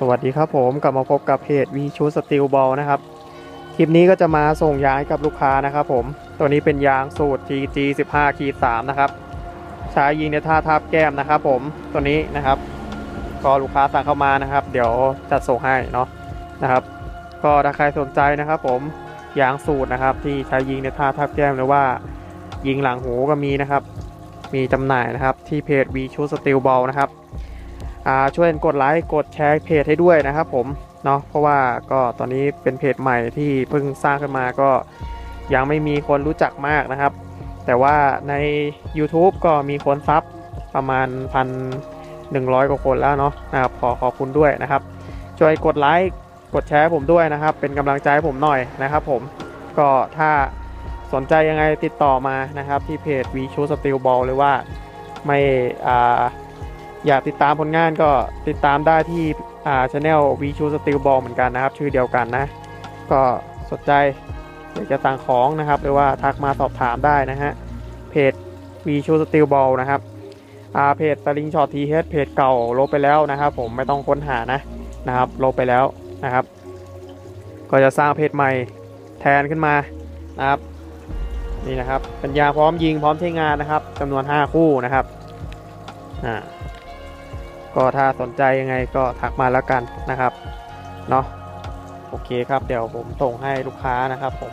สวัสดีครับผมกลับมาพบกับเพจ V ชูสตีลบอลนะครับ คลิปนี้ก็จะมาส่งยางให้กับลูกค้านะครับผมตัวนี้เป็นยางสูตร TG 15ขีด3นะครับใช้ยิงในท่าทับแก้มนะครับผมตัวนี้นะครับก็ลูกค้าสั่งเข้ามานะครับ เดี๋ยวจัดส่งให้เนาะนะครับ ก็ถ้าใครสนใจนะครับ ผมยางสูตรนะครับ ที่ใช้ยิงในท่าทับแก้มหรือว่า ยิงหลังหูก็มีนะครับ มีจำหน่ายนะครับที่เพจ V ชูสตีลบอลนะครับ ช่วยกดไลค์กดแชร์เพจให้ด้วยนะครับผมเนาะเพราะว่าก็ตอนนี้เป็นเพจใหม่ที่เพิ่งสร้างขึ้นมาก็ยังไม่มีคนรู้จักมากนะครับ แต่ว่าใน YouTube ก็มีคนซับประมาณพันหนึ่งร้อยกว่าคนแล้วเนาะนะครับขอขอบคุณด้วยนะครับ ช่วยกดไลค์กดแชร์ผมด้วยนะครับ เป็นกำลังใจให้ผมหน่อยนะครับ ผมก็ถ้าสนใจยังไงติดต่อมานะครับ ที่เพจ V ชูสติลบอลหรือว่าไม่อ่า อยากติดตามผลงานก็ติดตามได้ที่อ่าช anel V Shoe Steel Ball เหมือนกันนะครับ ชื่อเดียวกันนะ ก็สนใจอยากจะสั่งของนะครับ หรือว่าทักมาสอบถามได้นะฮะเพจ V Shoe Steel Ball นะครับอ่าเพจตลิงช็อตทีเฮดเพจเก่าลบไปแล้วนะครับ ผมไม่ต้องค้นหานะนะครับลบไปแล้วนะครับ ก็จะสร้างเพจใหม่แทนขึ้นมานะครับนี่นะครับป็นยาพร้อมยิงพร้อมใช้งานนะครับจำนวน 5 คู่นะครับอ่า ก็ถ้าสนใจยังไงก็ทักมาแล้วกันนะครับเนาะโอเคครับเดี๋ยวผมส่งให้ลูกค้านะครับผม